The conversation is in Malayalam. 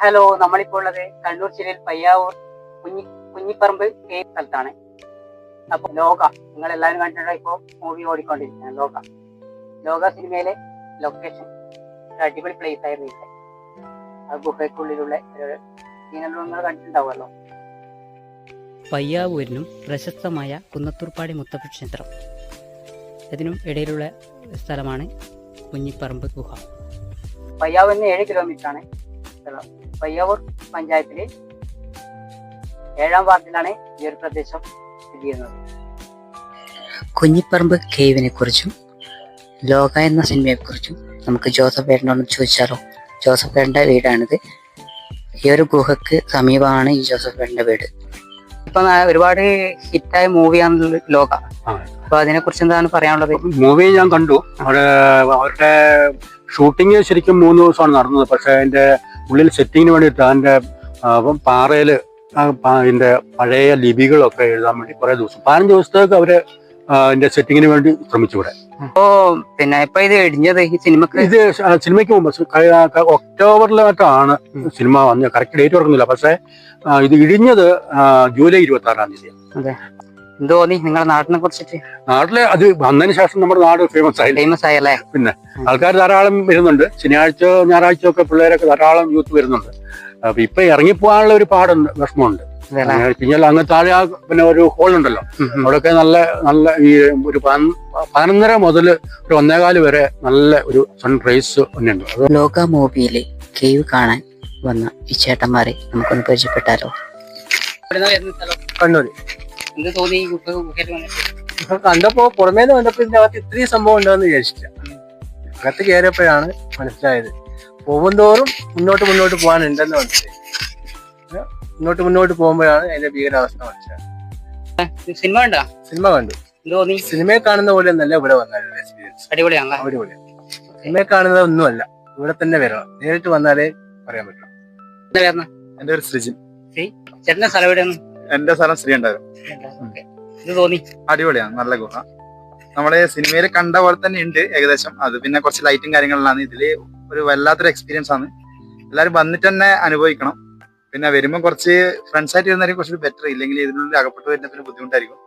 ഹലോ നമ്മളിപ്പോൾ ഉള്ളത് കണ്ണൂർ ജില്ലയിൽ പയ്യാവൂർ കുഞ്ഞി കുഞ്ഞിപ്പറമ്പ് കേ സ്ഥലത്താണ്. അപ്പൊ ലോക നിങ്ങൾ എല്ലാവരും കണ്ടിട്ടുള്ള ഇപ്പോ മൂവി ഓടിക്കൊണ്ടിരിക്കുന്നത് ലോക. ലോക സിനിമയിലെ ലൊക്കേഷൻ ഒരു അടിപൊളി പ്ലേസ് ആയിരുന്നു ഇവിടെ. ആ ഗുഹയ്ക്കുള്ളിലുള്ള ഒരു നിങ്ങൾ കണ്ടിട്ടുണ്ടാവുമല്ലോ. പയ്യാവൂരിനും പ്രശസ്തമായ കുന്നത്തൂർപ്പാടി മുത്തപ്പ ക്ഷേത്രം. ഇതിനും ഇടയിലുള്ള സ്ഥലമാണ് കുഞ്ഞിപ്പറമ്പ് ഗുഹ. പയ്യാവൂരിന് ഏഴ് കിലോമീറ്റർ ആണ് സ്ഥലം. പയ്യാവൂർ പഞ്ചായത്തിലെ ഏഴാം വാർഡിലാണ് ഈ ഒരു പ്രദേശം സ്ഥിതി ചെയ്യുന്നത്. കുഞ്ഞിപ്പറമ്പ് കേവിനെ കുറിച്ചും ലോക എന്ന സിനിമയെ കുറിച്ചും നമുക്ക് ജോസഫ് ഏട്ടനോട് ചോദിച്ചാലോ? ജോസഫ് ഏട്ടന്റെ വീടാണിത്. ഈ ഒരു ഗുഹക്ക് സമീപമാണ് ഈ ജോസഫ് ഏട്ടന്റെ വീട്. ഇപ്പൊ ഒരുപാട് ഹിറ്റായ മൂവിയാണ് ലോക. അപ്പൊ അതിനെ കുറിച്ച് എന്താണ് പറയാനുള്ളത്? മൂവി ഞാൻ കണ്ടു. അവിടെ അവരുടെ ഷൂട്ടിങ് ശരിക്കും മൂന്ന് ദിവസമാണ് നടന്നത്. പക്ഷെ അതിന്റെ ഉള്ളിൽ സെറ്റിങ്ങിന് വേണ്ടിയിട്ട് അതിന്റെ പാറയിൽ അതിന്റെ പഴയ ലിപികളൊക്കെ എഴുതാൻ വേണ്ടി കുറേ ദിവസം പതിനഞ്ച് ദിവസത്തേക്ക് അവർ അതിന്റെ അതിന്റെ സെറ്റിങ്ങിന് വേണ്ടി ശ്രമിച്ചു ഇവിടെ ഓ പിന്നെ ഇപ്പൊ ഇത് ഇടിഞ്ഞത് ഈ സിനിമക്ക്? ഇത് സിനിമയ്ക്ക് മുമ്പ് ഒക്ടോബറിലാണ് ഒക്ടോബറിലായിട്ടാണ് സിനിമ വന്നത്. കറക്റ്റ് ഡേറ്റ് ഓർക്കുന്നില്ല. പക്ഷേ ഇത് ഇടിഞ്ഞത് ജൂലൈ ഇരുപത്തി ആറാം തീയതി എന്ത് തോന്നി? നിങ്ങളുടെ നാടിനെ കുറിച്ചിട്ട്. നാട്ടിലെ അത് വന്നതിന് ശേഷം നമ്മുടെ നാട് ഫേമസ് ആയി. ഫേമസ് ആയല്ലേ? പിന്നെ ആൾക്കാർ ധാരാളം വരുന്നുണ്ട്. ശനിയാഴ്ച ഞായറാഴ്ച ഒക്കെ പിള്ളേരൊക്കെ ധാരാളം യൂത്ത് വരുന്നുണ്ട്. അപ്പൊ ഇപ്പൊ ഇറങ്ങിപ്പോകാനുള്ള ഒരു പാടുണ്ട് വിഷമമുണ്ട്. അങ്ങ് താഴെ ആ പിന്നെ ഒരു ഹോൾ ഉണ്ടല്ലോ. ഉം ഉം. അവിടെയൊക്കെ നല്ല നല്ല ഈ ഒരു പതിന- പതിനൊന്നര മുതൽ ഒരു ഒന്നേകാൽ വരെ നല്ല ഒരു സൺറൈസ് ഉണ്ട് ലോക മൂവിയിലെ കേവ് കാണാൻ വന്ന ഈ ചേട്ടന്മാരെ നമുക്കൊന്ന് പരിചയപ്പെട്ടാലോ? കണ്ണൂര്. എന്ത് തോന്നി ഈ ഗുഹ ഗുഹയിൽ വന്നിട്ട്? കണ്ടപ്പോ പുറമേന്ന് കണ്ടപ്പോ ഇതിന്റെ അകത്ത് ഇത്രയും സംഭവം ഉണ്ടെന്ന് വിചാരിച്ചില്ല. അകത്ത് കയറിയപ്പോഴാണ് മനസ്സിലായത്. പോകുന്തോറും മുന്നോട്ട് മുന്നോട്ട് പോകാനുണ്ടെന്ന് മനസ്സിലായി. മുന്നോട്ട് മുന്നോട്ട് പോകുമ്പോഴാണ് അതിന്റെ ഭീകരാവസ്ഥ മനസ്സിലായത്. സിനിമ കണ്ടാ? സിനിമ കണ്ടു. തോന്നി? സിനിമയെ കാണുന്ന പോലെ ഒന്നല്ല ഇവിടെ വന്നാലും എക്സ്പീരിയൻസ് അടിപൊളിയാണ് സിനിമയെ കാണുന്നത് ഒന്നുമല്ല ഇവിടെ തന്നെ വരണം. നേരിട്ട് വന്നാലേ പറയാൻ പറ്റും. എന്റെ പേര് സൃജിൻ. ചേട്ടന്റെ സ്ഥലം എവിടെയാണ് എന്റെ സ്ഥലം ശ്രീ ഉണ്ടായിരുന്നു അടിപൊളിയാണ് നല്ല ഗുഹ. നമ്മൾ സിനിമയിൽ കണ്ട പോലെ തന്നെ ഉണ്ട് ഏകദേശം അത്. പിന്നെ കുറച്ച് ലൈറ്റും കാര്യങ്ങളിലാണ് ഇതിൽ ഒരു വല്ലാത്തൊരു എക്സ്പീരിയൻസ് ആണ്. എല്ലാവരും വന്നിട്ട് തന്നെ അനുഭവിക്കണം. പിന്നെ വരുമ്പോൾ കുറച്ച് ഫ്രണ്ട്സ് ആയിട്ട് വരുന്നതായിരിക്കും കുറച്ച് ബെറ്റർ ഇല്ലെങ്കിൽ ഇതിനുള്ളിൽ അകപ്പെട്ട് വരുന്ന പിന്നെ ബുദ്ധിമുട്ടായിരിക്കും.